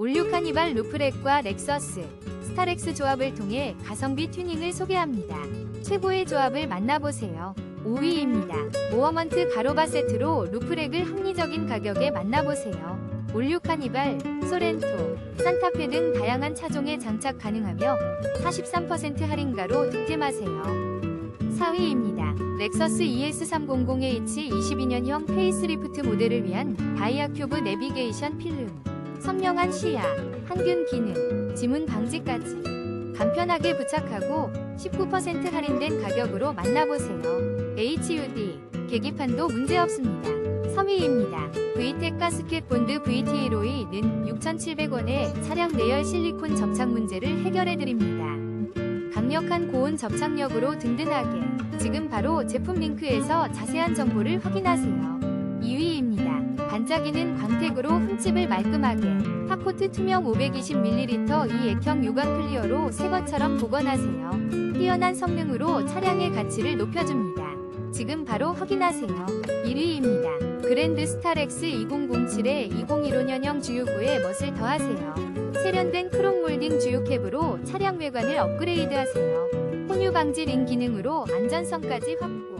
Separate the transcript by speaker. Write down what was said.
Speaker 1: 올류 카니발 루프렉과 렉서스, 스타렉스 조합을 통해 가성비 튜닝을 소개합니다. 최고의 조합을 만나보세요. 5위입니다. 모어먼트 가로바 세트로 루프렉을 합리적인 가격에 만나보세요. 올류 카니발, 소렌토, 산타페 등 다양한 차종에 장착 가능하며 43% 할인가로 득템하세요. 4위입니다. 렉서스 E ES300H 22년형 페이스리프트 모델을 위한 다이아 큐브 내비게이션 필름. 선명한 시야, 항균 기능, 지문 방지까지 간편하게 부착하고 19% 할인된 가격으로 만나보세요. HUD 계기판도 문제없습니다. 3위입니다. VTEC 가스켓 본드 VT152는 6,700원에 차량 내열 실리콘 접착 문제를 해결해 드립니다. 강력한 고온 접착력으로 든든하게 지금 바로 제품 링크에서 자세한 정보를 확인하세요. 2위입니다. 반짝이는 광택으로 흠집을 말끔하게 파코트 투명 520ml 이 액형 유광 클리어로 새 것처럼 복원하세요. 뛰어난 성능으로 차량의 가치를 높여줍니다. 지금 바로 확인하세요. 1위입니다. 그랜드 스타렉스 2007에 2015년형 주유구에 멋을 더하세요. 세련된 크롬 몰딩 주유캡으로 차량 외관을 업그레이드하세요. 혼유 방지 링 기능으로 안전성까지 확보.